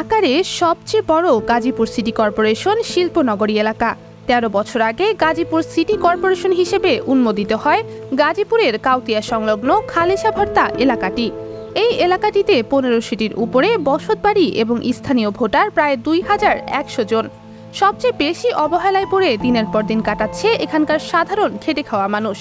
আকারে সবচেয়ে বড় গাজীপুর সিটি কর্পোরেশন শিল্পনগরী এলাকা। তেরো বছর আগে গাজীপুর সিটি কর্পোরেশন হিসেবে উন্মোদিত হয় গাজীপুরের কাউতিয়া সংলগ্ন খালেসা ভর্তা এলাকাটি। এই এলাকাটিতে পনেরো সিটির উপরে বসতবাড়ি এবং স্থানীয় ভোটার প্রায় দুই হাজার একশো জন। সবচেয়ে বেশি অবহেলায় পড়ে দিনের পর দিন কাটাচ্ছে এখানকার সাধারণ খেটে খাওয়া মানুষ।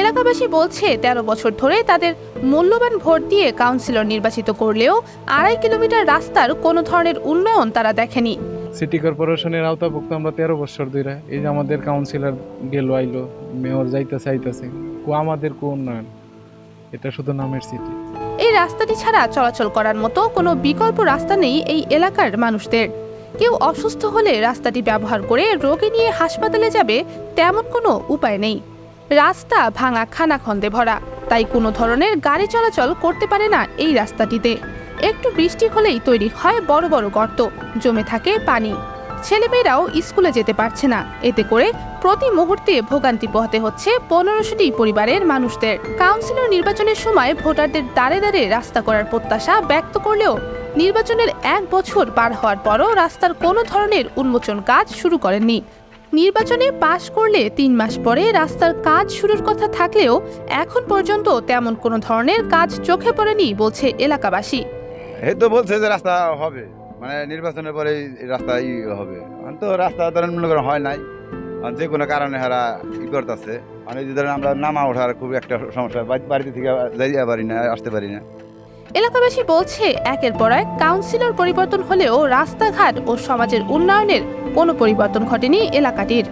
এলাকাবাসী বলছে তেরো বছর ধরে তাদের মূল্যবান ভোট দিয়ে কাউন্সিলর নির্বাচিত করলেও আড়াই কিলোমিটার রাস্তার কোনো ধরনের উন্নয়ন তারা দেখেনি। সিটি কর্পোরেশনের আওতাভুক্ত আমরা তেরো বছর ধরে এই যে আমাদের কাউন্সিলর গেল আইলো মেয়র যাইতেছে আইতেছে কো আমাদের কো উন্নয়ন। এটা শুধু নামের সিটি। এই রাস্তাটি ছাড়া চলাচল করার মতো কোনো বিকল্প রাস্তা নেই এই এলাকার মানুষদের। কেউ অসুস্থ হলে রাস্তাটি ব্যবহার করে রোগী নিয়ে হাসপাতালে যাবে তেমন কোনো উপায় নেই। রাস্তা ভাঙা খানাখন্দে ভরা। তাই কোনো ধরনের গাড়ি চলাচল করতে পারে না এই রাস্তাটিতে। একটু বৃষ্টি হলেই তৈরি হয় বড় বড় গর্ত, জমে থাকে পানি। ছেলেমেয়েরাও স্কুলে যেতে পারছে না। এতে করে প্রতি মুহূর্তে ভোগান্তি পোহাতে হচ্ছে পনেরোশোটি পরিবারের মানুষদের। কাউন্সিলর নির্বাচনের সময় ভোটারদের দাঁড়ে দাঁড়ে রাস্তা করার প্রত্যাশা ব্যক্ত করলেও নির্বাচনের এক বছর পার হওয়ার পরও রাস্তার কোনো ধরনের উন্মোচন কাজ শুরু করেননি। নির্বাচনে পাশ করলে তিন মাস পরে রাস্তার কাজ শুরুর কথা থাকলেও এখন পর্যন্ত তেমন কোনো ধরনের কাজ চোখে পড়েনি বলছে এলাকাবাসী। এই তো বলছে যে রাস্তা হবে। মানে নির্বাচনের পরে এই রাস্তা ই হবে। তো রাস্তা ধরেন মনে করেন হয় নাই। যে কোনো কারণে হারা ই করতেছে। মানে ধরেন আমরা নামা ওঠার খুব একটা সমস্যা বাড়িতে থেকে যাইতে পারি না, আসতে পারি না। এলাকাবাসী বলছে, একের পর এক কাউন্সিলর পরিবর্তন হলেও রাস্তাঘাট ও সমাজের উন্নয়নের কোনো পরিবর্তন ঘটেনি এলাকাটির।